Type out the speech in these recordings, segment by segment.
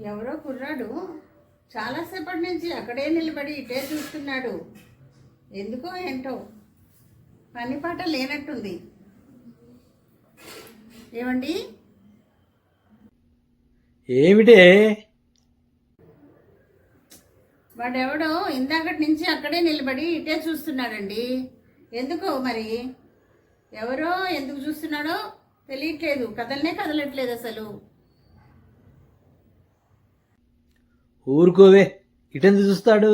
ఎవరో కుర్రాడు చాలాసేపటి నుంచి అక్కడే నిలబడి ఇటే చూస్తున్నాడు. ఎందుకో ఏంటో? పని పాట లేనట్టుంది. ఏమండి? ఏమిటే? వాడెవడో ఇందాకటి నుంచి అక్కడే నిలబడి ఇటే చూస్తున్నాడండి. ఎందుకో మరి? ఎవరో ఎందుకు చూస్తున్నాడో తెలియట్లేదు. కదలనే కదలట్లేదు అసలు. ఊరుకోవే. ఇటెందుకు చూస్తాడు?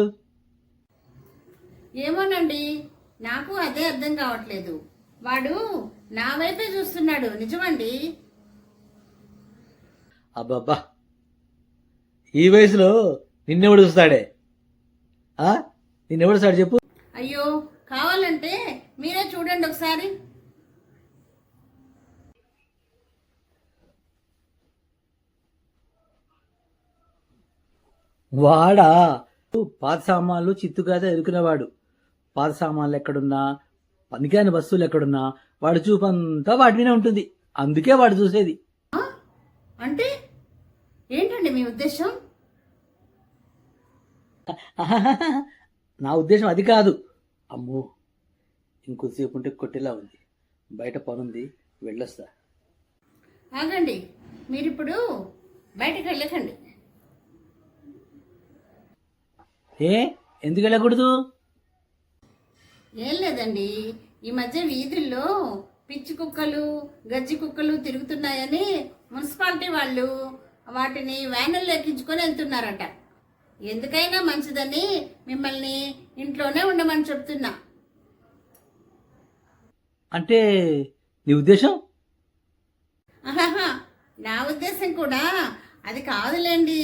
ఏమోనండి నాకు అదే అర్థం కావట్లేదు. వాడు నా వైపే చూస్తున్నాడు నిజమండి? అబ్బబ్బా. ఈ వయసులో నిన్నెవడు చూస్తాడే? నిన్నెవడు చూస్తాడు చెప్పు? అయ్యో కావాలంటే మీరే చూడండి ఒకసారి. వాడా? పాత సామాన్లు చిత్తుగాత ఎరుకునేవాడు. పాత సామాన్లు ఎక్కడున్నా? పనికిరాని వస్తువులు ఎక్కడున్నా? వాడు చూపంతా వాటి మీద ఉంటుంది. అందుకే వాడు చూసేది? అంటే ఏంటండి మీ ఉద్దేశం? నా ఉద్దేశం అది కాదు. అమ్మో ఇంకొద్దిసేపు ఉంటే కొట్టేలా ఉంది. బయట పనుంది వెళ్ళొస్తా. ఆగండి. మీరిప్పుడు బయటకు వెళ్ళకండి. ఏ? ఎందుకు వెళ్ళకూడదు? ఏం లేదండి. ఈ మధ్య వీధుల్లో పిచ్చి కుక్కలు గజ్జి కుక్కలు తిరుగుతున్నాయని మున్సిపాలిటీ వాళ్ళు వాటిని వ్యానుల్లో ఎక్కించుకొని వెళ్తున్నారట. ఎందుకైనా మంచిదని మిమ్మల్ని ఇంట్లోనే ఉండమని చెప్తున్నా. అంటే నీ ఉద్దేశం? నా ఉద్దేశం కూడా అది కాదులేండి.